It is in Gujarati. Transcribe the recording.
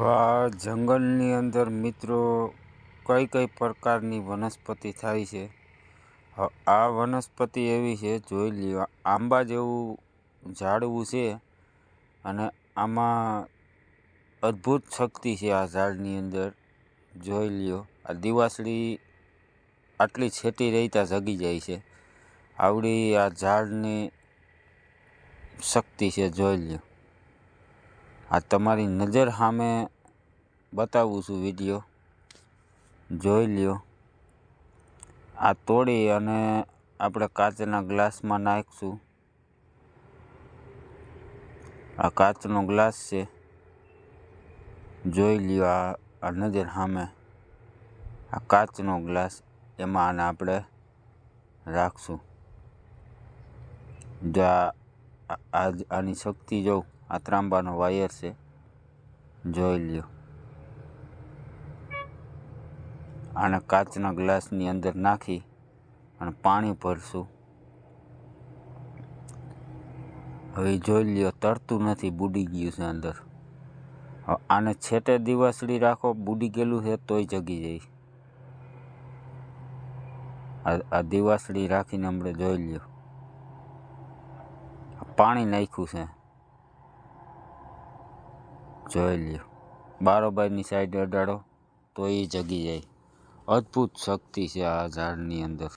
આ જંગલની અંદર મિત્રો કઈ કઈ પ્રકારની વનસ્પતિ થાય છે? આ વનસ્પતિ એવી છે, જોઈ લ્યો, આંબા જેવું ઝાડવું છે અને આમાં અદ્ભુત શક્તિ છે આ ઝાડની અંદર, જોઈ લ્યો, આ દિવાસળી આટલી છેટી રહેતા જગી જાય છે. આવડી આ ઝાડની શક્તિ છે, જોઈ લ્યો. આ તમારી નજર સામે બતાવું છું વીડિયો. જોઈ લ્યો. આ તોડી અને આપણે કાચના ગ્લાસમાં નાખીશું. આ કાચનો ગ્લાસ છે. જોઈ લ્યો આ નજર સામે. આ કાચનો ગ્લાસ એમાં આને આપણે રાખશું. જો આ, આ- આ- આની શક્તિ જોઉં. આ ત્રાંબાનો વાયર છે. જોઈ લ્યો. આને કાચના ગ્લાસની અંદર નાખી અને પાણી ભરશું. હવે જોઈ લ્યો, તરતું નથી, બુડી ગયું છે અંદર. આને છેટે દિવાસળી રાખો, બુડી ગયેલું છે તોય જગી જાય. આ દિવાસળી રાખીને હમણાં જોઈ લ્યો. પાણી નાખ્યું છે. જોઈ લ્યો. બારોબારની સાઈડ અડાડો તો એ જગી જાય. અદ્ભુત શક્તિ છે આ ઝાડની અંદર.